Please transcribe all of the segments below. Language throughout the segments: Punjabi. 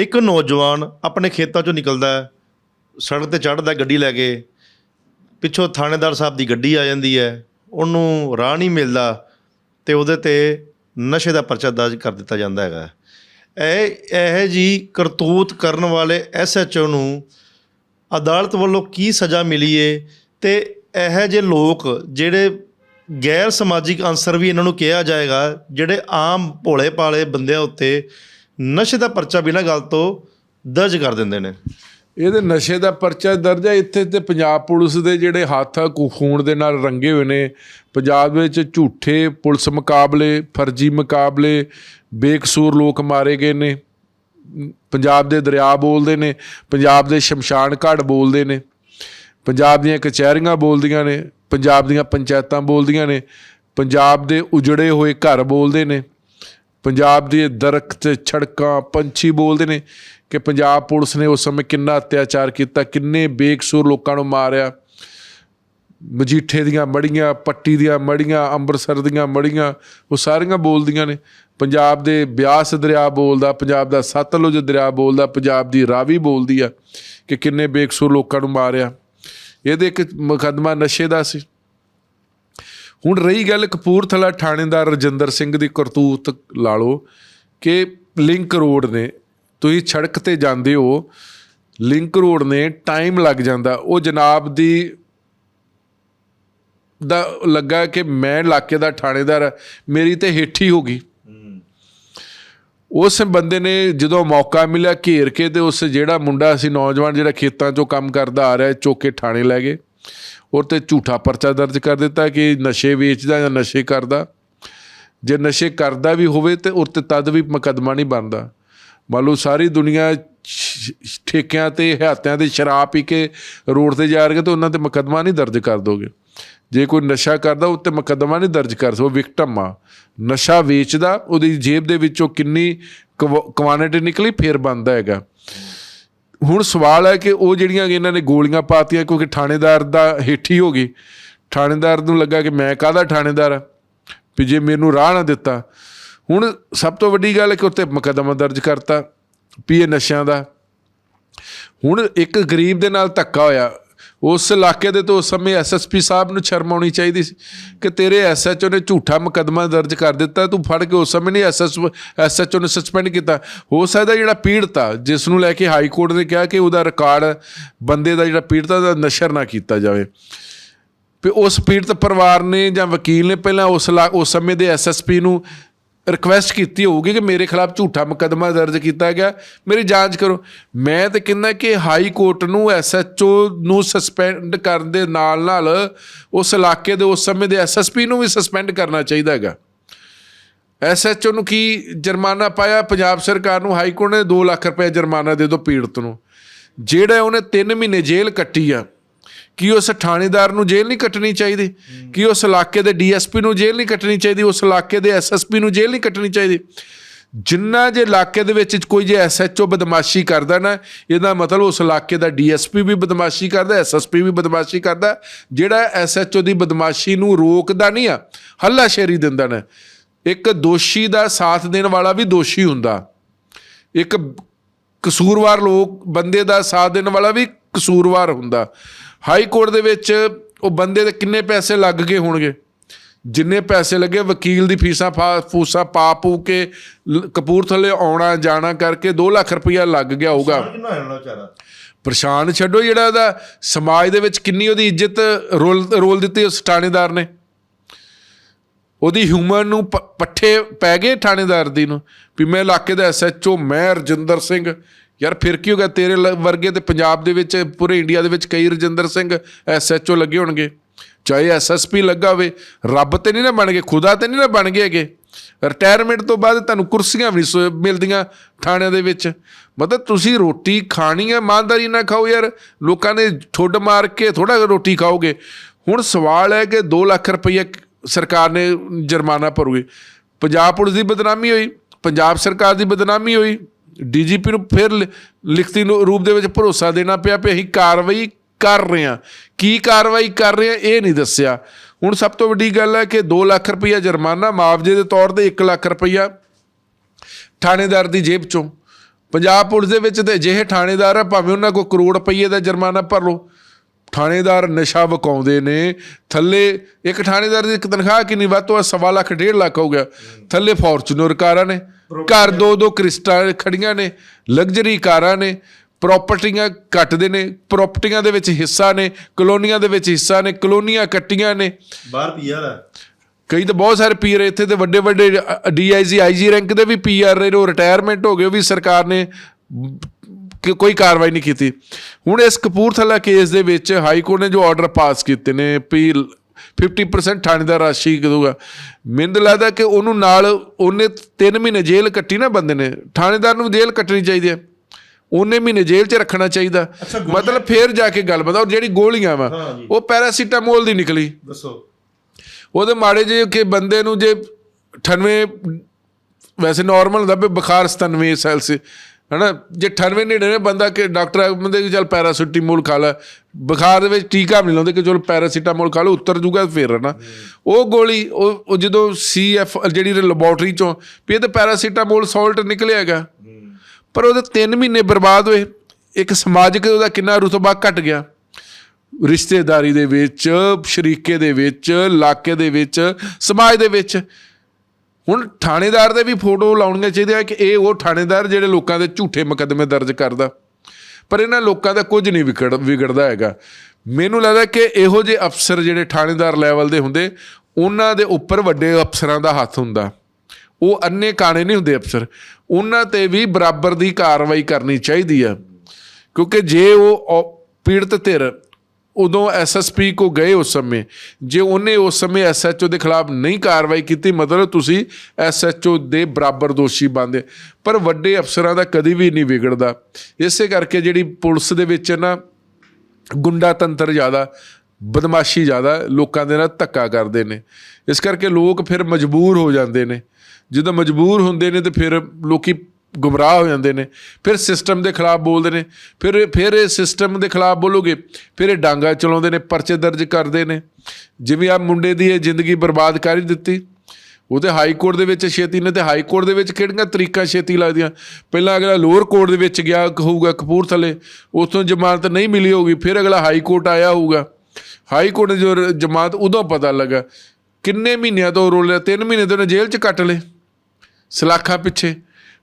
ਇੱਕ ਨੌਜਵਾਨ ਆਪਣੇ ਖੇਤਾਂ ਚੋਂ ਨਿਕਲਦਾ ਹੈ, ਸੜਕ ਤੇ ਚੜ੍ਹਦਾ ਗੱਡੀ ਲੈ ਕੇ। ਪਿੱਛੋਂ ਥਾਣੇਦਾਰ ਸਾਹਿਬ ਦੀ ਗੱਡੀ ਆ ਜਾਂਦੀ ਹੈ, ਉਹਨੂੰ ਰਾਹ ਨਹੀਂ ਮਿਲਦਾ ਤੇ ਉਹਦੇ ਤੇ ਨਸ਼ੇ ਦਾ ਪਰਚਾ ਦਰਜ ਕਰ ਦਿੱਤਾ ਜਾਂਦਾ ਹੈਗਾ। ਇਹ ਇਹ ਜੀ ਕਰਤੂਤ ਕਰਨ ਵਾਲੇ ਐਸਐਚਓ ਨੂੰ ਅਦਾਲਤ ਵੱਲੋਂ ਕੀ ਸਜ਼ਾ ਮਿਲੀ ਏ ਤੇ ਇਹ ਜਿਹੇ ਲੋਕ ਜਿਹੜੇ ਗੈਰ ਸਮਾਜਿਕ ਅਨਸਰ ਵੀ ਇਹਨਾਂ ਨੂੰ ਕਿਹਾ ਜਾਏਗਾ, ਜਿਹੜੇ ਆਮ ਭੋਲੇ ਪਾਲੇ ਬੰਦਿਆਂ ਉੱਤੇ ਨਸ਼ੇ ਦਾ ਪਰਚਾ ਬਿਨਾਂ ਗੱਲ ਤੋਂ ਦਰਜ ਕਰ ਦਿੰਦੇ ਨੇ। ਇਹਦੇ ਨਸ਼ੇ ਦਾ ਪਰਚਾ ਦਰਜ ਹੈ। ਇੱਥੇ ਤੇ ਪੰਜਾਬ ਪੁਲਿਸ ਦੇ ਜਿਹੜੇ ਹੱਥ ਆ ਖੂਨ ਦੇ ਨਾਲ ਰੰਗੇ ਹੋਏ ਨੇ। ਪੰਜਾਬ ਵਿੱਚ ਝੂਠੇ ਪੁਲਿਸ ਮੁਕਾਬਲੇ, ਫਰਜ਼ੀ ਮੁਕਾਬਲੇ ਬੇਕਸੂਰ ਲੋਕ ਮਾਰੇ ਗਏ ਨੇ। ਪੰਜਾਬ ਦੇ ਦਰਿਆ ਬੋਲਦੇ ਨੇ, ਪੰਜਾਬ ਦੇ ਸ਼ਮਸ਼ਾਨ ਘਾਟ ਬੋਲਦੇ ਨੇ, ਪੰਜਾਬ ਦੀਆਂ ਕਚਹਿਰੀਆਂ ਬੋਲਦੀਆਂ ਨੇ, ਪੰਜਾਬ ਦੀਆਂ ਪੰਚਾਇਤਾਂ ਬੋਲਦੀਆਂ ਨੇ, ਪੰਜਾਬ ਦੇ ਉਜੜੇ ਹੋਏ ਘਰ ਬੋਲਦੇ ਨੇ। ਪੰਜਾਬ ਦੇ ਦਰਖਤ ਛੜਕਾਂ, ਪੰਛੀ ਬੋਲਦੇ ਨੇ ਕਿ ਪੰਜਾਬ ਪੁਲਿਸ ਨੇ ਉਸ ਸਮੇਂ ਕਿੰਨਾ ਅਤਿਆਚਾਰ ਕੀਤਾ, ਕਿੰਨੇ ਬੇਕਸੂਰ ਲੋਕਾਂ ਨੂੰ ਮਾਰਿਆ। ਮਜੀਠੇ ਦੀਆਂ ਮੜੀਆਂ, ਪੱਟੀ ਦੀਆਂ ਮੜੀਆਂ, ਅੰਮ੍ਰਿਤਸਰ ਦੀਆਂ ਮੜੀਆਂ, ਉਹ ਸਾਰੀਆਂ ਬੋਲਦੀਆਂ ਨੇ। ਪੰਜਾਬ ਦੇ ਬਿਆਸ ਦਰਿਆ ਬੋਲਦਾ, ਪੰਜਾਬ ਦਾ ਸਤਲੁਜ ਦਰਿਆ ਬੋਲਦਾ, ਪੰਜਾਬ ਦੀ ਰਾਵੀ ਬੋਲਦੀ ਆ ਕਿ ਕਿੰਨੇ ਬੇਕਸੂਰ ਲੋਕਾਂ ਨੂੰ ਮਾਰਿਆ। ਇਹਦੇ ਇੱਕ ਮੁਕੱਦਮਾ ਨਸ਼ੇ ਦਾ ਸੀ। ਹੁਣ ਰਹੀ ਗੱਲ ਕਪੂਰਥਲਾ ਥਾਣੇਦਾਰ ਰਜਿੰਦਰ ਸਿੰਘ ਦੀ ਕਰਤੂਤ ਲਾ ਲਓ ਕਿ ਲਿੰਕ ਰੋਡ ਨੇ ਤੁਸੀਂ ਸੜਕ ਤੇ ਜਾਂਦੇ ਹੋ ਲਿੰਕ ਰੋਡ ਨੇ ਟਾਈਮ ਲੱਗ ਜਾਂਦਾ। ਉਹ ਜਨਾਬ ਦੀ ਦਾ ਲੱਗਾ ਕਿ ਮੈਂ ਇਲਾਕੇ ਦਾ ਥਾਣੇਦਾਰ ਹਾਂ, ਮੇਰੀ ਤੇ ਹੇਠੀ ਹੋ ਗਈ। ਉਸ ਬੰਦੇ ਨੇ ਜਦੋਂ ਮੌਕਾ ਮਿਲਿਆ ਘੇਰ ਕੇ ਤੇ ਉਸ ਜਿਹੜਾ ਮੁੰਡਾ ਸੀ ਨੌਜਵਾਨ ਜਿਹੜਾ ਖੇਤਾਂ 'ਚੋਂ ਕੰਮ ਕਰਦਾ ਆ ਰਿਹਾ ਚੁੱਕ ਕੇ ਥਾਣੇ ਲੈ ਗਏ। ਉਹ ਤੇ ਝੂਠਾ ਪਰਚਾ ਦਰਜ ਕਰ ਦਿੱਤਾ ਕਿ ਨਸ਼ੇ ਵੇਚਦਾ ਜਾਂ ਨਸ਼ੇ ਕਰਦਾ। ਜੇ ਨਸ਼ੇ ਕਰਦਾ ਵੀ ਹੋਵੇ ਤੇ ਉਹ ਤੇ ਤਦ ਵੀ ਮੁਕੱਦਮਾ ਨਹੀਂ ਬਣਦਾ। ਮੰਨ ਲਓ ਸਾਰੀ ਦੁਨੀਆ ਸ਼- ਠੇਕਿਆਂ ਤੇ ਹੱਤਿਆਂ ਤੇ ਸ਼ਰਾਬ ਪੀ ਕੇ ਰੋਡ ਤੇ ਜਾ ਰਹੇ ਤੇ ਉਹਨਾਂ ਤੇ ਮੁਕੱਦਮਾ ਨਹੀਂ ਦਰਜ ਕਰ ਦੋਗੇ। ਜੇ ਕੋਈ ਨਸ਼ਾ ਕਰਦਾ, ਉਹ ਤੇ ਮੁਕੱਦਮਾ ਨਹੀਂ ਦਰਜ ਕਰ ਸਕੋ ਵਿਕਟਮ ਆ। ਨਸ਼ਾ ਵੇਚਦਾ, ਉਹਦੀ ਜੇਬ ਦੇ ਵਿੱਚੋਂ ਕਿੰਨੀ ਕੁਆਂਟੀਟੀ ਨਿਕਲੀ, ਫੇਰ ਬੰਦਾ ਹੈਗਾ। ਹੁਣ ਸਵਾਲ ਹੈ ਕਿ ਉਹ ਜਿਹੜੀਆਂ ਇਹਨਾਂ ਨੇ ਗੋਲੀਆਂ ਪਾਤੀਆਂ, ਕਿਉਂਕਿ ਥਾਣੇਦਾਰ ਦਾ ਹੇਠੀ ਹੋ ਗਈ। ਥਾਣੇਦਾਰ ਨੂੰ ਲੱਗਾ ਕਿ ਮੈਂ ਕਾਹਦਾ ਥਾਣੇਦਾਰ ਆ ਵੀ ਜੇ ਮੈਨੂੰ ਰਾਹ ਨਾ ਦਿੱਤਾ। ਹੁਣ ਸਭ ਤੋਂ ਵੱਡੀ ਗੱਲ ਹੈ ਕਿ ਉੱਤੇ ਮੁਕੱਦਮਾ ਦਰਜ ਕਰਤਾ, ਵੀ ਇਹ ਨਸ਼ਿਆਂ ਦਾ। ਹੁਣ ਇੱਕ ਗਰੀਬ ਦੇ ਨਾਲ ਧੱਕਾ ਹੋਇਆ। ਉਸ ਇਲਾਕੇ ਦੇ ਤੋਂ ਉਸ ਸਮੇਂ ਐਸਐਸਪੀ ਸਾਹਿਬ ਨੂੰ ਸ਼ਰਮ ਆਉਣੀ ਚਾਹੀਦੀ ਸੀ ਕਿ ਤੇਰੇ ਐਸਐਚਓ ਨੇ ਝੂਠਾ ਮੁਕੱਦਮਾ ਦਰਜ ਕਰ ਦਿੱਤਾ, ਤੂੰ ਫੜ ਕੇ ਉਸ ਸਮੇਂ ਨਹੀਂ ਐਸਐਸ ਐਸਐਚਓ ਨੂੰ ਸਸਪੈਂਡ ਕੀਤਾ। ਹੋ ਸਕਦਾ ਜਿਹੜਾ ਪੀੜਤ ਆ, ਜਿਸ ਨੂੰ ਲੈ ਕੇ ਹਾਈ ਕੋਰਟ ਨੇ ਕਿਹਾ ਕਿ ਉਹਦਾ ਰਿਕਾਰਡ ਬੰਦੇ ਦਾ ਜਿਹੜਾ ਪੀੜਤਾ ਦਾ ਨਸ਼ਰ ਨਾ ਕੀਤਾ ਜਾਵੇ। ਵੀ ਉਸ ਪੀੜਤ ਪਰਿਵਾਰ ਨੇ ਜਾਂ ਵਕੀਲ ਨੇ ਪਹਿਲਾਂ ਉਸ ਲਾ- ਉਸ ਸਮੇਂ ਦੇ ਐਸਐਸਪੀ ਨੂੰ ਰਿਕਵੈਸਟ ਕੀਤੀ ਹੋਊਗੀ ਕਿ ਮੇਰੇ ਖਿਲਾਫ ਝੂਠਾ ਮੁਕੱਦਮਾ ਦਰਜ ਕੀਤਾ ਗਿਆ। ਮੇਰੀ ਜਾਂਚ ਕਰੋ। ਮੈਂ ਤਾਂ ਕਹਿੰਦਾ ਕਿ ਹਾਈ ਕੋਰਟ ਨੂੰ ਐਸਐਚਓ ਨੂੰ ਸਸਪੈਂਡ ਕਰਨ ਦੇ ਨਾਲ ਨਾਲ ਉਸ ਇਲਾਕੇ ਦੇ ਉਸ ਸਮੇਂ ਦੇ ਐਸਐਸਪੀ ਨੂੰ ਵੀ ਸਸਪੈਂਡ ਕਰਨਾ ਚਾਹੀਦਾ ਹੈਗਾ। ਐਸਐਚਓ ਨੂੰ ਕੀ ਜੁਰਮਾਨਾ ਪਾਇਆ? ਪੰਜਾਬ ਸਰਕਾਰ ਨੂੰ ਹਾਈ ਕੋਰਟ ਨੇ 2 ਲੱਖ ਰੁਪਏ ਜੁਰਮਾਨਾ ਦੇ ਦਿਓ ਪੀੜਤ ਨੂੰ। ਜਿਹੜਾ ਉਹਨੇ 3 ਮਹੀਨੇ ਜੇਲ੍ਹ ਕੱਟੀ ਆ ਕੀ ਉਸ ਥਾਣੇਦਾਰ ਨੂੰ ਜੇਲ੍ਹ ਨਹੀਂ ਕੱਟਣੀ ਚਾਹੀਦੀ? ਕੀ ਉਸ ਇਲਾਕੇ ਦੇ ਡੀਐਸਪੀ ਨੂੰ ਜੇਲ੍ਹ ਨਹੀਂ ਕੱਟਣੀ ਚਾਹੀਦੀ? ਉਸ ਇਲਾਕੇ ਦੇ ਐਸਐਸਪੀ ਨੂੰ ਜੇਲ੍ਹ ਨਹੀਂ ਕੱਟਣੀ ਚਾਹੀਦੀ? ਜਿੰਨਾ ਜੇ ਇਲਾਕੇ ਦੇ ਵਿੱਚ ਕੋਈ ਜੇ ਐਸਐਚਓ ਬਦਮਾਸ਼ੀ ਕਰਦਾ ਨਾ, ਇਹਦਾ ਮਤਲਬ ਉਸ ਇਲਾਕੇ ਦਾ ਡੀਐਸਪੀ ਵੀ ਬਦਮਾਸ਼ੀ ਕਰਦਾ, ਐਸਐਸਪੀ ਵੀ ਬਦਮਾਸ਼ੀ ਕਰਦਾ, ਜਿਹੜਾ ਐਸਐਚਓ ਦੀ ਬਦਮਾਸ਼ੀ ਨੂੰ ਰੋਕਦਾ ਨਹੀਂ ਆ, ਹੱਲਾਸ਼ੇਰੀ ਦਿੰਦਾ ਨਾ। ਇੱਕ ਦੋਸ਼ੀ ਦਾ ਸਾਥ ਦੇਣ ਵਾਲਾ ਵੀ ਦੋਸ਼ੀ ਹੁੰਦਾ। ਇੱਕ ਕਸੂਰਵਾਰ ਲੋਕ, ਬੰਦੇ ਦਾ ਸਾਥ ਦੇਣ ਵਾਲਾ ਵੀ ਕਸੂਰਵਾਰ ਹੁੰਦਾ। ਹਾਈ ਕੋਰਟ ਦੇ ਵਿੱਚ ਉਹ ਬੰਦੇ ਦੇ ਕਿੰਨੇ ਪੈਸੇ ਲੱਗ ਗਏ ਹੋਣਗੇ? ਜਿੰਨੇ ਪੈਸੇ ਲੱਗੇ ਵਕੀਲ ਦੀ ਫੀਸਾਂ ਫੂਸਾਂ ਪਾ ਪੂ ਕੇ ਕਪੂਰਥਲੇ ਆਉਣਾ ਜਾਣਾ ਕਰਕੇ 2 ਲੱਖ ਰੁਪਇਆ ਲੱਗ ਗਿਆ ਹੋਊਗਾ। ਪਰੇਸ਼ਾਨ ਛੱਡੋ ਜਿਹੜਾ ਉਹਦਾ ਸਮਾਜ ਦੇ ਵਿੱਚ ਕਿੰਨੀ ਉਹਦੀ ਇੱਜ਼ਤ ਰੋਲ ਰੋਲ ਦਿੱਤੀ ਉਸ ਥਾਣੇਦਾਰ ਨੇ। ਉਹਦੀ ਹਿਊਮਨ ਨੂੰ ਪੱਠੇ ਪੈ ਗਏ ਥਾਣੇਦਾਰ ਦੀ ਨੂੰ ਵੀ ਮੈਂ ਇਲਾਕੇ ਦਾ ਐਸਐਚਓ ਮੈਂ ਰਜਿੰਦਰ ਸਿੰਘ ਯਾਰ ਫਿਰ ਕੀ ਹੋ ਗਿਆ? ਤੇਰੇ ਲ- ਵਰਗੇ ਤੇ ਪੰਜਾਬ ਦੇ ਵਿੱਚ, ਪੂਰੇ ਇੰਡੀਆ ਦੇ ਵਿੱਚ ਕਈ ਰਜਿੰਦਰ ਸਿੰਘ ਐਸਐਚਓ ਲੱਗੇ ਹੋਣਗੇ। ਚਾਹੇ ਐਸਐਸਪੀ ਲੱਗਾ ਹੋਵੇ, ਰੱਬ ਤੇ ਨਹੀਂ ਨਾ ਬਣ ਗਏ ਖੁਦਾ ਤੇ ਨਹੀਂ ਨਾ ਬਣ ਗਏ ਹੈਗੇ। ਰਿਟਾਇਰਮੈਂਟ ਤੋਂ ਬਾਅਦ ਤੁਹਾਨੂੰ ਕੁਰਸੀਆਂ ਵੀ ਨਹੀਂ ਮਿਲਦੀਆਂ ਥਾਣਿਆਂ ਦੇ ਵਿੱਚ। ਮਤਲਬ ਤੁਸੀਂ ਰੋਟੀ ਖਾਣੀ ਹੈ, ਇਮਾਨਦਾਰੀ ਨਾਲ ਖਾਓ ਯਾਰ। ਲੋਕਾਂ ਨੇ ਠੁੱਡ ਮਾਰ ਕੇ ਥੋੜਾ ਰੋਟੀ ਖਾਓਗੇ। ਹੁਣ ਸਵਾਲ ਹੈ ਕਿ 2 ਲੱਖ ਰੁਪਏ ਸਰਕਾਰ ਨੇ ਜੁਰਮਾਨਾ ਭਰੂਗੀ ਪੰਜਾਬ ਪੁਲਿਸ ਦੀ ਬਦਨਾਮੀ ਹੋਈ, ਪੰਜਾਬ ਸਰਕਾਰ ਦੀ ਬਦਨਾਮੀ ਹੋਈ ਡੀਜੀਪੀ ਨੂੰ ਫਿਰ ਲਿ- ਲਿਖਤੀ ਰੂਪ ਦੇ ਵਿੱਚ ਭਰੋਸਾ ਦੇਣਾ ਪਿਆ ਵੀ ਅਸੀਂ ਕਾਰਵਾਈ ਕਰ ਰਹੇ ਹਾਂ। ਕੀ ਕਾਰਵਾਈ ਕਰ ਰਹੇ ਹਾਂ, ਇਹ ਨਹੀਂ ਦੱਸਿਆ। ਹੁਣ ਸਭ ਤੋਂ ਵੱਡੀ ਗੱਲ ਹੈ ਕਿ 2 ਲੱਖ ਰੁਪਈਆ ਜੁਰਮਾਨਾ ਮੁਆਵਜ਼ੇ ਦੇ ਤੌਰ ਤੇ 1 ਲੱਖ ਰੁਪਈਆ ਥਾਣੇਦਾਰ ਦੀ ਜੇਬ ਚੋਂ। ਪੰਜਾਬ ਪੁਲਿਸ ਦੇ ਵਿੱਚ ਤੇ ਅਜਿਹੇ ਥਾਣੇਦਾਰ ਆ, ਭਾਵੇਂ ਉਹਨਾਂ ਕੋਲ ਕਰੋੜ ਰੁਪਈਏ ਦਾ ਜੁਰਮਾਨਾ ਭਰ ਲਓ। ਥਾਣੇਦਾਰ ਨਸ਼ਾ ਵਕਾਉਂਦੇ ਨੇ। ਥੱਲੇ ਇੱਕ ਥਾਣੇਦਾਰ ਦੀ ਤਨਖਾਹ ਕਿੰਨੀ, ਵੱਧ ਤੋਂ ਵੱਧ ਸਵਾ ਲੱਖ, ਡੇਢ ਲੱਖ ਹੋ ਗਿਆ। ਥੱਲੇ ਫੋਰਚੂਨਰ ਕਾਰਾਂ ਨੇ। ਘਰ ਦੋ ਦੋ ਕ੍ਰਿਸਟਾਂ ਖੜੀਆਂ ਨੇ ਲਗਜ਼ਰੀ ਕਾਰਾਂ ਨੇ ਪ੍ਰਾਪਰਟੀਆਂ ਕੱਟਦੇ ਨੇ ਪ੍ਰਾਪਰਟੀਆਂ ਦੇ ਵਿੱਚ ਹਿੱਸਾ ਨੇ ਕਲੋਨੀਆਂ ਦੇ ਵਿੱਚ ਹਿੱਸਾ ਨੇ ਕਲੋਨੀਆਂ ਕੱਟੀਆਂ ਨੇ। ਬਾਹਰ ਪੀਆਰ ਹੈ। ਕਈ ਤਾਂ ਬਹੁਤ ਸਾਰੇ ਪੀਆਰ ਇੱਥੇ ਤੇ ਵੱਡੇ ਵੱਡੇ ਡੀਆਈਜੀ ਆਈਜੀ ਰੈਂਕ ਦੇ ਵੀ ਪੀਆਰ ਰਹੇ ਨੇ ਉਹ ਰਿਟਾਇਰਮੈਂਟ ਹੋ ਗਏ ਉਹ ਵੀ ਸਰਕਾਰ ਨੇ ਕਿ ਕੋਈ ਕਾਰਵਾਈ ਨਹੀਂ ਕੀਤੀ। ਹੁਣ ਇਸ ਕਪੂਰਥਲਾ ਕੇਸ ਦੇ ਵਿੱਚ ਹਾਈ ਕੋਰਟ ਨੇ ਜੋ ਆਰਡਰ ਪਾਸ ਕੀਤੇ ਨੇ ਵੀ 50% ਥਾਣੇਦਾਰ ਰਾਸ਼ੀ ਕਰੂਗਾ ਮੈਨੂੰ ਲੱਗਦਾ ਕਿ ਉਹਨੂੰ ਨਾਲ ਉਹਨੇ 3 ਮਹੀਨੇ ਜੇਲ੍ਹ ਕੱਟੀ ਨਾ ਬੰਦੇ ਨੇ। ਥਾਣੇਦਾਰ ਨੂੰ ਜੇਲ੍ਹ ਕੱਟਣੀ ਚਾਹੀਦੀ ਹੈ ਉਹਨੇ ਮਹੀਨੇ ਜੇਲ੍ਹ 'ਚ ਰੱਖਣਾ ਚਾਹੀਦਾ। ਮਤਲਬ ਫੇਰ ਜਾ ਕੇ ਗੱਲ ਬਤਾ ਔਰ ਜਿਹੜੀ ਗੋਲੀਆਂ ਵਾ। ਉਹ ਪੈਰਾਸੀਟਾਮੋਲ ਦੀ ਨਿਕਲੀ। ਦੱਸੋ। ਉਹਦੇ ਮਾੜੇ ਜੇ ਕਿ ਬੰਦੇ ਨੂੰ ਜੇ 98 ਵੈਸੇ ਨਾਰਮਲ ਹੁੰਦਾ ਵੀ ਬੁਖਾਰ 97 ਸੈਲਸੀ ਹਨਾ? ਜੇ 98 ਨੇੜੇ ਬੰਦਾ ਕਿ ਡਾਕਟਰ ਬੰਦੇ ਕਿ ਚੱਲ ਪੈਰਾਸੀਟਾਮੋਲ ਖਾ ਲੈ। ਬੁਖਾਰ ਦੇ ਵਿੱਚ ਟੀਕਾ ਵੀ ਨੀ ਲਾਉਂਦੇ ਕਿ ਚਲ ਪੈਰਾਸੀਟਾਮੋਲ ਖਾ ਲਓ ਉੱਤਰ ਜੂਗਾ ਫੇਰ ਨਾ ਉਹ ਗੋਲੀ ਉਹ ਉਹ ਜਦੋਂ ਸੀਐਫ ਜਿਹੜੀ ਲੈਬੋਰਟਰੀ ਚੋਂ ਵੀ ਇਹ ਤਾਂ ਪੈਰਾਸੀਟਾਮੋਲ ਸਾਲਟ ਨਿਕਲਿਆਗਾ ਪਰ ਉਹਦੇ 3 ਮਹੀਨੇ ਬਰਬਾਦ ਹੋਏ। ਇੱਕ ਸਮਾਜਿਕ ਉਹਦਾ ਕਿੰਨਾ ਰੁਤਬਾ ਘਟ ਗਿਆ। ਰਿਸ਼ਤੇਦਾਰੀ ਦੇ ਵਿੱਚ ਸ਼ਰੀਕੇ ਦੇ ਵਿੱਚ ਇਲਾਕੇ ਦੇ ਵਿੱਚ ਸਮਾਜ ਦੇ ਵਿੱਚ। ਹੁਣ ਥਾਣੇਦਾਰ ਦੇ ਵੀ ਫੋਟੋ ਲਾਉਣੀਆਂ ਚਾਹੀਦੀਆਂ ਕਿ ਇਹ ਉਹ ਥਾਣੇਦਾਰ ਜਿਹੜੇ ਲੋਕਾਂ ਦੇ ਝੂਠੇ ਮੁਕੱਦਮੇ ਦਰਜ ਕਰਦਾ। ਪਰ ਇਹਨਾਂ ਲੋਕਾਂ ਦਾ ਕੁਝ ਨਹੀਂ ਵਿਗੜ ਵਿਗੜਦਾ ਹੈਗਾ। ਮੈਨੂੰ ਲੱਗਦਾ ਕਿ ਇਹੋ ਜਿਹੇ ਅਫਸਰ ਜਿਹੜੇ ਥਾਣੇਦਾਰ ਲੈਵਲ ਦੇ ਹੁੰਦੇ, ਉਹਨਾਂ ਦੇ ਉੱਪਰ ਵੱਡੇ ਅਫਸਰਾਂ ਦਾ ਹੱਥ ਹੁੰਦਾ। ਉਹ ਅੰਨੇ ਕਾਣੇ ਨਹੀਂ ਹੁੰਦੇ ਅਫਸਰ। ਉਹਨਾਂ ਤੇ ਵੀ ਬਰਾਬਰ ਦੀ ਕਾਰਵਾਈ ਕਰਨੀ ਚਾਹੀਦੀ ਆ। ਕਿਉਂਕਿ ਜੇ ਉਹ ਪੀੜਤ ਧਿਰ ਉਦੋਂ ਐਸਐਸਪੀ ਕੋ ਗਏ ਉਸ ਸਮੇਂ, ਜੇ ਉਹਨੇ ਉਸ ਸਮੇਂ ਐਸਐਚਓ ਦੇ ਖਿਲਾਫ ਨਹੀਂ ਕਾਰਵਾਈ ਕੀਤੀ, ਮਤਲਬ ਤੁਸੀਂ ਐਸਐਚਓ ਦੇ ਬਰਾਬਰ ਦੋਸ਼ੀ ਬਣਦੇ। ਪਰ ਵੱਡੇ ਅਫਸਰਾਂ ਦਾ ਕਦੀ ਵੀ ਨਹੀਂ ਵਿਗੜਦਾ। ਇਸੇ ਕਰਕੇ ਜਿਹੜੀ ਪੁਲਿਸ ਦੇ ਵਿੱਚ ਨਾ ਗੁੰਡਾ ਤੰਤਰ ਜ਼ਿਆਦਾ, ਬਦਮਾਸ਼ੀ ਜ਼ਿਆਦਾ ਲੋਕਾਂ ਦੇ ਨਾਲ ਧੱਕਾ ਕਰਦੇ ਨੇ। ਇਸ ਕਰਕੇ ਲੋਕ ਫਿਰ ਮਜਬੂਰ ਹੋ ਜਾਂਦੇ ਨੇ। ਜਦੋਂ ਮਜਬੂਰ ਹੁੰਦੇ ਨੇ ਤੇ ਫਿਰ ਲੋਕੀ ਗੁੰਮਰਾਹ ਹੋ ਜਾਂਦੇ ਨੇ, ਫਿਰ ਸਿਸਟਮ ਦੇ ਖਿਲਾਫ ਬੋਲਦੇ ਨੇ, ਫਿਰ ਫਿਰ ਇਹ ਸਿਸਟਮ ਦੇ ਖਿਲਾਫ ਬੋਲੋਗੇ, ਫਿਰ ਇਹ ਡਾਂਗਾ ਚਲਾਉਂਦੇ ਨੇ, ਪਰਚੇ ਦਰਜ ਕਰਦੇ ਨੇ। ਜਿਵੇਂ ਆ ਮੁੰਡੇ ਦੀ ਇਹ ਜ਼ਿੰਦਗੀ ਬਰਬਾਦ ਕਰ ਹੀ ਦਿੱਤੀ। ਉਹ ਤੇ ਹਾਈ ਕੋਰਟ ਦੇ ਵਿੱਚ ਛੇਤੀ ਨੇ ਤੇ ਹਾਈ ਕੋਰਟ ਦੇ ਵਿੱਚ ਕਿਹੜੀਆਂ ਤਰੀਕਾਂ ਛੇਤੀ ਲੱਗਦੀਆਂ? ਪਹਿਲਾਂ ਅਗਲਾ ਲੋਅਰ ਕੋਰਟ ਦੇ ਵਿੱਚ ਗਿਆ ਹੋਊਗਾ ਕਪੂਰਥਲੇ, ਉੱਥੋਂ ਜ਼ਮਾਨਤ ਨਹੀਂ ਮਿਲੀ ਹੋਊਗੀ, ਫਿਰ ਅਗਲਾ ਹਾਈ ਕੋਰਟ ਆਇਆ ਹੋਊਗਾ। ਹਾਈ ਕੋਰਟ ਨੇ ਜੋ ਜਮਾਤ ਉਦੋਂ ਪਤਾ ਲੱਗਾ, ਕਿੰਨੇ ਮਹੀਨਿਆਂ ਤੋਂ ਰੋਲਿਆ 3 ਮਹੀਨੇ ਤੋਂ ਉਹਨੇ ਜੇਲ੍ਹ 'ਚ ਕੱਟ ਲਏ। ਸਲਾਖਾਂ ਪਿੱਛੇ।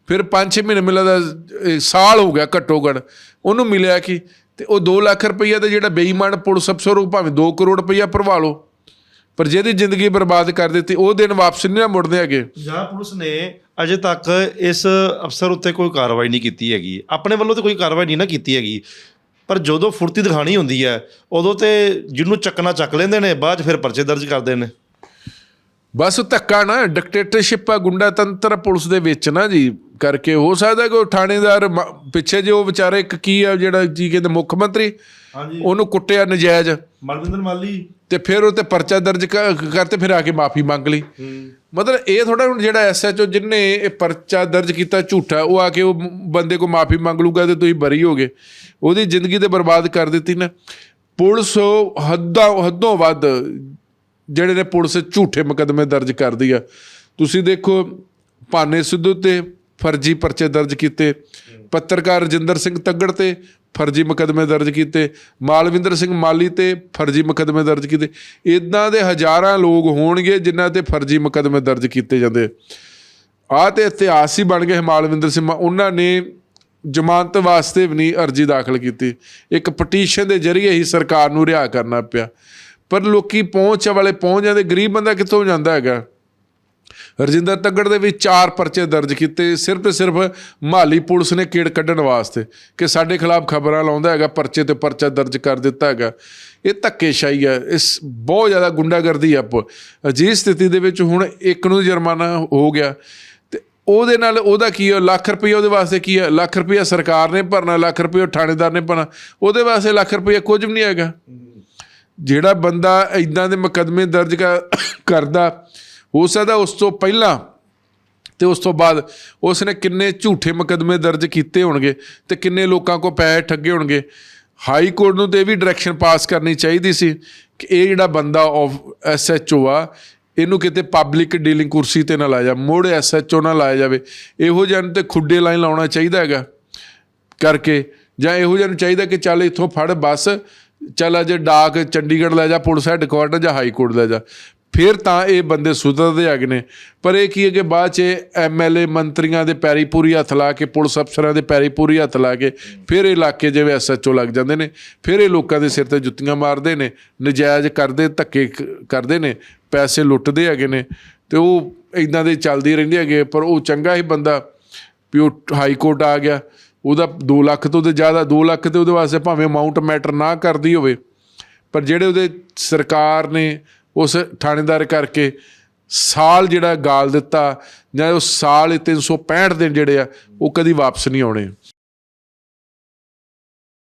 ਫਿਰ 5-6 ਮਹੀਨੇ ਮਿਲਿਆ ਦਾ ਸਾਲ ਹੋ ਗਿਆ ਘੱਟੋ ਘੱਟ। ਉਹਨੂੰ ਮਿਲਿਆ ਕਿ ਤੇ ਉਹ 2 ਲੱਖ ਰੁਪਈਆ ਤੇ ਜਿਹੜਾ ਬੇਈਮਾਨ ਪੁਲਿਸ ਅਫਸਰ ਉਹ ਭਾਵੇਂ 2 ਕਰੋੜ ਰੁਪਈਆ ਭਰਵਾ ਲਓ ਪਰ ਜਿਹਦੀ ਜ਼ਿੰਦਗੀ ਬਰਬਾਦ ਕਰ ਦਿੱਤੀ ਉਹ ਦਿਨ ਵਾਪਸ ਨਹੀਂ ਨਾ ਮੁੜਦੇ ਹੈਗੇ। ਪੰਜਾਬ ਪੁਲਿਸ ਨੇ ਅਜੇ ਤੱਕ ਇਸ ਅਫਸਰ ਉੱਤੇ ਕੋਈ ਕਾਰਵਾਈ ਨਹੀਂ ਕੀਤੀ ਹੈਗੀ। ਆਪਣੇ ਵੱਲੋਂ ਤੇ ਕੋਈ ਕਾਰਵਾਈ ਨਹੀਂ ਨਾ ਕੀਤੀ ਹੈਗੀ। ਪਰ ਜਦੋਂ ਫੁਰਤੀ ਦਿਖਾਣੀ ਹੁੰਦੀ ਹੈ ਉਦੋਂ ਤੇ ਜਿਹਨੂੰ ਚੱਕਣਾ ਚੱਕ ਲੈਂਦੇ ਨੇ ਬਾਅਦ 'ਚ ਫਿਰ ਪਰਚੇ ਦਰਜ ਕਰਦੇ ਨੇ। ਬਸ ਧੱਕਾ ਨਾ ਡਿਕਟੇਟਰਸ਼ਿਪ ਆ ਗੁੰਡਾ ਤੰਤਰ ਪੁਲਿਸ ਦੇ ਵਿੱਚ ਨਾ ਜੀ। ਕਰਕੇ ਹੋ ਸਕਦਾ ਕਿ ਉਹ ਥਾਣੇਦਾਰ ਪਿੱਛੇ ਜੇ ਉਹ ਵਿਚਾਰੇ ਇੱਕ ਕੀ ਆ ਜਿਹੜਾ ਜੀ ਕਹਿੰਦੇ ਮੁੱਖ ਮੰਤਰੀ ਹਾਂਜੀ। ਉਹਨੂੰ ਕੁੱਟਿਆ ਨਜਾਇਜ਼। ਮਲਵਿੰਦਰ ਮਾਲੀ। ਤੇ ਫਿਰ ਉਹ ਤੇ ਪਰਚਾ ਦਰਜ ਕਰਤੇ ਫਿਰ ਆ ਕੇ ਮਾਫੀ ਮੰਗ ਲਈ। ਮਤਲਬ ਇਹ ਥੋੜਾ ਹੁਣ ਜਿਹੜਾ ਐਸਐਚਓ ਜਿਨੇ ਇਹ ਪਰਚਾ ਦਰਜ ਕੀਤਾ ਝੂਠਾ ਉਹ ਆ ਕੇ ਉਹ ਬੰਦੇ ਕੋ ਮਾਫੀ ਮੰਗ ਲੂਗਾ ਤੇ ਤੁਸੀਂ ਬਰੀ ਹੋਗੇ। ਉਹਦੀ ਜ਼ਿੰਦਗੀ ਤੇ ਬਰਬਾਦ ਕਰ ਦਿੱਤੀ ਨਾ। ਪੁਲਿਸ ਹੱਦਾਂ ਹੱਦੋਂ ਵੱਧ ਜਿਹੜੇ ਨੇ ਪੁਲਿਸ ਝੂਠੇ ਮੁਕੱਦਮੇ ਦਰਜ ਕਰਦੀ ਆ। ਤੁਸੀਂ ਦੇਖੋ ਭਾਨੇ ਸਿੱਧੂ ਤੇ ਫਰਜ਼ੀ ਪਰਚੇ ਦਰਜ ਕੀਤੇ। ਪੱਤਰਕਾਰ ਰਜਿੰਦਰ ਸਿੰਘ ਤੱਗੜ ਤੇ ਫਰਜ਼ੀ ਮੁਕੱਦਮੇ ਦਰਜ ਕੀਤੇ। ਮਾਲਵਿੰਦਰ ਸਿੰਘ ਮਾਲੀ ਤੇ ਫਰਜ਼ੀ ਮੁਕੱਦਮੇ ਦਰਜ ਕੀਤੇ। ਇਦਾਂ ਦੇ ਹਜ਼ਾਰਾਂ ਲੋਕ ਹੋਣਗੇ ਜਿਨ੍ਹਾਂ ਤੇ ਫਰਜ਼ੀ ਮੁਕੱਦਮੇ ਦਰਜ ਕੀਤੇ ਜਾਂਦੇ। ਆ ਤੇ ਇਤਿਹਾਸ ਹੀ ਬਣ ਗਏ ਮਾਲਵਿੰਦਰ ਸਿੰਘ। ਉਹਨਾਂ ਨੇ ਜ਼ਮਾਨਤ ਵਾਸਤੇ ਵੀ ਨਹੀਂ ਅਰਜ਼ੀ ਦਾਖਲ ਕੀਤੀ। ਇੱਕ ਪਟੀਸ਼ਨ ਦੇ ਜ਼ਰੀਏ ਹੀ ਸਰਕਾਰ ਨੂੰ ਰਿਹਾ ਕਰਨਾ ਪਿਆ। ਪਰ ਲੋਕੀ ਪਹੁੰਚ ਵਾਲੇ ਪਹੁੰਚ ਜਾਂਦੇ। ਗਰੀਬ ਬੰਦਾ ਕਿੱਥੋਂ ਜਾਂਦਾ ਹੈਗਾ? ਰਜਿੰਦਰ ਤੱਗੜ ਦੇ ਵੀ ਚਾਰ ਪਰਚੇ ਦਰਜ ਕੀਤੇ। ਸਿਰਫ ਤੇ ਸਿਰਫ ਮਾਲੀ ਪੁਲਿਸ ਨੇ ਕੀੜ ਕੱਢਣ ਵਾਸਤੇ ਕਿ ਸਾਡੇ ਖਿਲਾਫ ਖਬਰਾਂ ਲਾਉਂਦਾ ਹੈਗਾ, ਪਰਚੇ ਤੇ ਪਰਚਾ ਦਰਜ ਕਰ ਦਿੱਤਾ ਹੈਗਾ। ਇਹ ਧੱਕੇਸ਼ਾਹੀ ਹੈ, ਇਸ ਬਹੁਤ ਜ਼ਿਆਦਾ ਗੁੰਡਾਗਰਦੀ ਹੈ ਪ- ਅਜਿਹੀ ਸਥਿਤੀ ਦੇ ਵਿੱਚ ਹੁਣ ਇੱਕ ਨੂੰ ਜੁਰਮਾਨਾ ਹੋ ਗਿਆ। ਤੇ ਉਹਦੇ ਨਾਲ ਉਹਦਾ ਕੀ ਹੈ ਲੱਖ ਰੁਪਏ ਉਹਦੇ ਵਾਸਤੇ ਕੀ ਹੈ? ਲੱਖ ਰੁਪਏ ਸਰਕਾਰ ਨੇ ਭਰਨਾ, ਲੱਖ ਰੁਪਏ ਥਾਣੇਦਾਰ ਨੇ ਭਰਨਾ। ਉਹਦੇ ਵਾਸਤੇ ਲੱਖ ਰੁਪਏ ਕੁਝ ਵੀ ਨਹੀਂ ਹੈਗਾ। ਜਿਹੜਾ ਬੰਦਾ ਇਦਾਂ ਦੇ ਮੁਕੱਦਮੇ ਦਰਜ ਕਰ- ਕਰਦਾ ਹੋ ਸਕਦਾ ਉਸ ਤੋਂ ਪਹਿਲਾਂ ਤੇ ਉਸ ਤੋਂ ਬਾਅਦ ਉਸ ਨੇ ਕਿੰਨੇ ਝੂਠੇ ਮੁਕੱਦਮੇ ਦਰਜ ਕੀਤੇ ਹੋਣਗੇ ਤੇ ਕਿੰਨੇ ਲੋਕਾਂ ਕੋ ਪੈਸੇ ਠੱਗੇ ਹੋਣਗੇ। ਹਾਈ ਕੋਰਟ ਨੂੰ ਤੇ ਇਹ ਵੀ ਡਾਇਰੈਕਸ਼ਨ ਪਾਸ ਕਰਨੀ ਚਾਹੀਦੀ ਸੀ ਕਿ ਇਹ ਜਿਹੜਾ ਬੰਦਾ ਆਫ ਐਸਐਚਓ ਆ, ਇਹਨੂੰ ਕਿਤੇ ਪਬਲਿਕ ਡੀਲਿੰਗ ਕੁਰਸੀ ਤੇ ਨਾ ਲਾਇਆ ਜਾ ਮੋੜ ਐਸਐਚਓ ਨਾ ਲਾਇਆ ਜਾਵੇ। ਇਹੋ ਜਿਹੇ ਨੂੰ ਤੇ ਖੁੱਡੇ ਲਾਈਨ ਲਾਉਣਾ ਚਾਹੀਦਾ ਹੈਗਾ ਕਰਕੇ ਜਾਂ ਇਹੋ ਜਿਹਾ ਨੂੰ ਚਾਹੀਦਾ ਕਿ ਚੱਲ ਇੱਥੋਂ ਫੜ ਬੱਸ, ਚੱਲ ਅਜੇ ਡਾਕ ਚੰਡੀਗੜ੍ਹ ਲੈ ਜਾ, ਪੁਲਿਸ ਹੈੱਡਕੁਆਰਟਰ ਜਾਂ ਹਾਈ ਕੋਰਟ ਲੈ ਜਾ। ਫਿਰ ਤਾਂ ਇਹ ਬੰਦੇ ਸੁਧਰਦੇ ਹੈਗੇ ਨੇ। ਪਰ ਇਹ ਕੀ ਹੈ ਕਿ ਬਾਅਦ ਚ ਐਮਐਲਏ ਮੰਤਰੀਆਂ ਦੇ ਪੈਰੀ ਪੂਰੀ ਹੱਥ ਲਾ ਕੇ, ਪੁਲਿਸ ਅਫਸਰਾਂ ਦੇ ਪੈਰੀ ਪੂਰੀ ਹੱਥ ਲਾ ਕੇ, ਫਿਰ ਇਹ ਇਲਾਕੇ ਜਿਵੇਂ ਐਸਐਚਓ ਲੱਗ ਜਾਂਦੇ ਨੇ। ਫਿਰ ਇਹ ਲੋਕਾਂ ਦੇ ਸਿਰ ਤੇ ਜੁੱਤੀਆਂ ਮਾਰਦੇ ਨੇ, ਨਜਾਇਜ਼ ਕਰਦੇ, ਧੱਕੇ ਕਰਦੇ ਨੇ, ਪੈਸੇ ਲੁੱਟਦੇ ਹੈਗੇ ਨੇ। ਤੇ ਉਹ ਇਦਾਂ ਦੇ ਚੱਲਦੀ ਰਹਿੰਦੀ ਹੈਗੇ, ਪਰ ਉਹ ਚੰਗਾ ਹੀ ਬੰਦਾ, ਵੀ ਉਹ ਹਾਈ ਕੋਰਟ ਆ ਗਿਆ, ਉਹਦਾ 2 ਲੱਖ ਤੋਂ ਤੇ ਜ਼ਿਆਦਾ 2 ਲੱਖ ਤੇ ਉਹਦੇ ਵਾਸਤੇ ਭਾਵੇਂ ਅਮਾਉਂਟ ਮੈਟਰ ਨਾ ਕਰਦੀ ਹੋਵੇ। ਪਰ ਜਿਹੜੇ ਉਹਦੇ ਸਰਕਾਰ ਨੇ ਉਸ ਥਾਣੇਦਾਰ ਕਰਕੇ ਸਾਲ ਜਿਹੜਾ ਗਾਲ ਦਿੱਤਾ, ਜਾਂ ਉਹ ਸਾਲ ਹੀ 365 ਦਿਨ ਜਿਹੜੇ ਆ, ਉਹ ਕਦੀ ਵਾਪਸ ਨਹੀਂ ਆਉਣੇ।